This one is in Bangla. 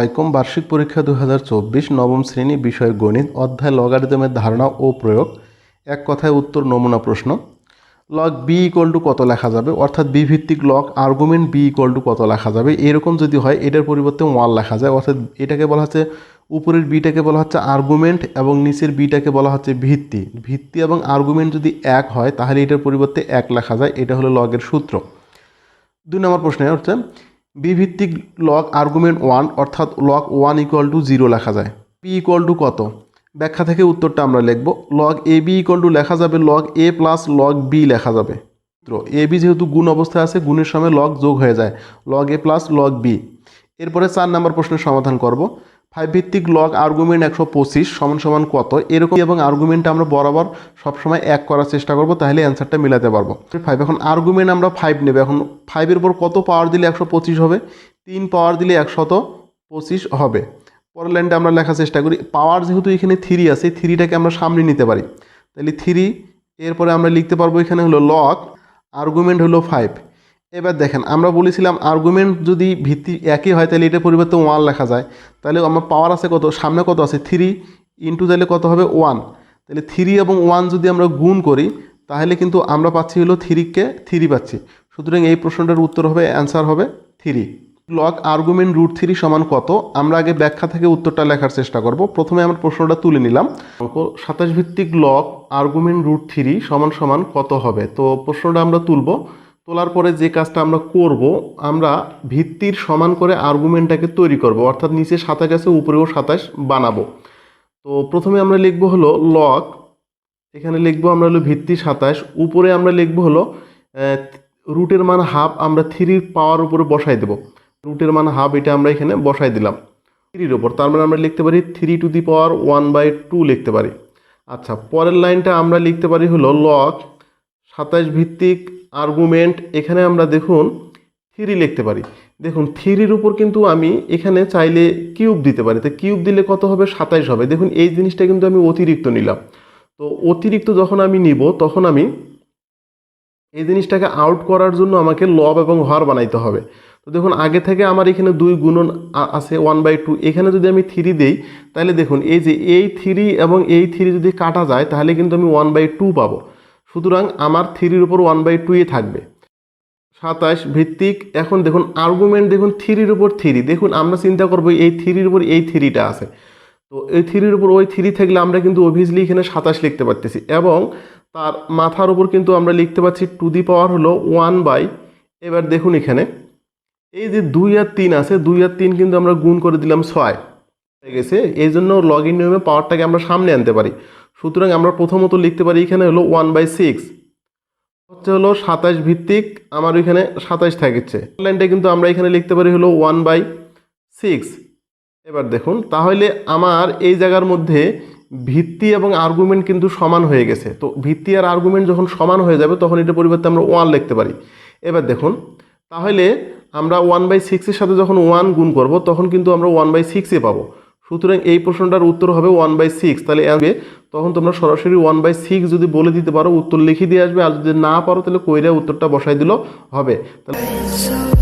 আলাইকুম। বার্ষিক পরীক্ষা দু হাজার চব্বিশ নবম শ্রেণি বিষয় গণিত অধ্যায় লগারিদমের ধারণা ও প্রয়োগ। এক কথায় উত্তর, নমুনা প্রশ্ন। লগ বি ইকুয়াল টু কত লেখা যাবে? অর্থাৎ বি ভিত্তিক log argument b equal to কত লেখা যাবে? এরকম যদি হয়, এটার পরিবর্তে ওয়ান লেখা যায়। অর্থাৎ এটাকে বলা হচ্ছে, উপরের বিটাকে বলা হচ্ছে আর্গুমেন্ট এবং নিচের বিটাকে বলা হচ্ছে ভিত্তি। ভিত্তি এবং আর্গুমেন্ট যদি এক হয়, তাহলে এটার পরিবর্তে এক লেখা যায়। এটা হলো লগের সূত্র। দুই নম্বর প্রশ্নে হচ্ছে বি ভিত্তিক লগ আর্গুমেন্ট ওয়ান অর্থাৎ log one equal to zero লেখা যায়। পি ইকুয়াল টু কত? ব্যাখ্যা থেকে উত্তরটা আমরা লিখব। Log a b equal to লেখা যাবে log a plus log b লেখা যাবে। এ বি যেহেতু গুণ অবস্থায় আছে, গুণের সময় লগ যোগ হয়ে যায়। Log a plus log b এরপরে চার নম্বর প্রশ্নের সমাধান করব। ফাইভ ভিত্তিক লগ আর্গুমেন্ট একশো পঁচিশ, সমান সমান কত? এরকম এবং আর্গুমেন্ট আমরা বরাবর সবসময় এক করার চেষ্টা করব, তাহলে অ্যান্সারটা মিলাতে পারব। ফাইভ এখন আর্গুমেন্ট আমরা ফাইভ নেবে। এখন ফাইভের উপর কত পাওয়ার দিলে একশো পঁচিশ হবে? তিন পাওয়ার দিলে একশত পঁচিশ হবে। পরের লাইনটা আমরা লেখার চেষ্টা করি। পাওয়ার যেহেতু এখানে থ্রি আছে থ্রিটাকে আমরা সামনে নিতে পারি। তাহলে থ্রি এরপরে আমরা লিখতে পারব এখানে হলো লগ আর্গুমেন্ট হলো ফাইভ এবার দেখেন, আমরা বলেছিলাম আর্গুমেন্ট যদি ভিত্তি একই হয়, তাহলে এটার পরিবর্তে ওয়ান লেখা যায়। তাহলে আমার পাওয়ার আছে কত? সামনে কত আছে? থ্রি ইন্টু তাহলে কত হবে? ওয়ান তাহলে থ্রি এবং ওয়ান যদি আমরা গুণ করি, তাহলে কিন্তু আমরা পাচ্ছি হলো থ্রিকে থ্রি পাচ্ছি। সুতরাং এই প্রশ্নটার উত্তর হবে অ্যান্সার হবে three log argument root three সমান কত? আমরা আগে ব্যাখ্যা থেকে উত্তরটা লেখার চেষ্টা করব। প্রথমে আমরা প্রশ্নটা তুলে নিলাম। সাতাশ ভিত্তিক লগ আর্গুমেন্ট রুট থ্রি সমান সমান কত হবে? তো প্রশ্নটা আমরা তুলব। তোলার পরে যে কাজটা আমরা করব, আমরা ভিত্তির সমান করে আর্গুমেন্টটাকে তৈরি করব। অর্থাৎ নিচে সাতাশ আছে, উপরেও সাতাশ বানাবো। তো প্রথমে আমরা লিখব হলো লক এখানে লিখব আমরা হলো ভিত্তি সাতাশ, উপরে আমরা লিখব হলো রুটের মান হাফ আমরা থ্রির পাওয়ার উপরে বসাই দেবো। রুটের মান হাফ এটা আমরা এখানে বসাই দিলাম থ্রির ওপর তার মানে আমরা লিখতে পারি three to the power one by two লিখতে পারি। আচ্ছা পরের লাইনটা আমরা লিখতে পারি হলো লক সাতাশ ভিত্তিক আর্গুমেন্ট এখানে আমরা দেখুন থ্রি লিখতে পারি। দেখুন থ্রির উপর কিন্তু আমি এখানে চাইলে কিউব দিতে পারি। তো কিউব দিলে কত হবে? সাতাইশ হবে। দেখুন এই জিনিসটা কিন্তু আমি অতিরিক্ত নিলাম। তো অতিরিক্ত যখন আমি নিব, তখন আমি এই জিনিসটাকে আউট করার জন্য আমাকে লব এবং হর বানাইতে হবে। তো দেখুন আগে থেকে আমার এখানে দুই গুণন আছে ওয়ান বাই টু এখানে যদি আমি থ্রি দেই, তাহলে দেখুন এই যে এই থ্রি এবং এই থ্রি যদি কাটা যায়, তাহলে কিন্তু আমি ওয়ান বাই টু পাবো। সুতরাং আমার থ্রির উপর ওয়ান বাই টুই থাকবে। সাতাশ, ভিত্তিক, এখন দেখুন আর্গুমেন্ট দেখুন, থ্রির উপর থ্রি। দেখুন, আমরা চিন্তা করব, এই থ্রির উপর এই থ্রিটা আছে। তো এই থ্রির উপর ওই থ্রি থাকলে আমরা কিন্তু অভিয়াসলি এখানে সাতাশ লিখতে পারতেছি এবং তার মাথার উপর কিন্তু আমরা লিখতে পাচ্ছি টু দি পাওয়ার হলো ওয়ান বাই এবার দেখুন এখানে। এই যে দুই আর তিন আছে, দুই আর তিন কিন্তু আমরা গুণ করে দিলাম ছয়। হয়ে গেছে এই জন্য লগ ইন নিয়মে পাওয়ারটাকে আমরা সামনে আনতে পারি। সুতরাং আমরা প্রথমত লিখতে পারি এখানে হলো ওয়ান বাই সিক্স হচ্ছে হলো সাতাশ ভিত্তিক, আমার ওইখানে সাতাশ থাকছে। লাইনটা কিন্তু আমরা এখানে লিখতে পারি হলো ওয়ান বাই সিক্স এবার দেখুন, তাহলে আমার এই জায়গার মধ্যে ভিত্তি এবং আর্গুমেন্ট কিন্তু সমান হয়ে গেছে। তো ভিত্তি আর আর্গুমেন্ট যখন সমান হয়ে যাবে, তখন এটার পরিবর্তে আমরা ওয়ান লিখতে পারি। এবার দেখুন, তাহলে আমরা ওয়ান বাই সিক্সের সাথে যখন ওয়ান গুণ করব, তখন কিন্তু আমরা ওয়ান বাই সিক্সে পাবো। সুতরাং এই প্রশ্নটার উত্তর হবে ওয়ান বাই সিক্স তাহলে আসবে তখন তোমরা সরাসরি ওয়ান বাই সিক্স যদি বলে দিতে পারো, উত্তর লিখে দিয়ে আসবে, আর যদি না পারো, তাহলে কইরা উত্তরটা বসাই দিলেও হবে। তাহলে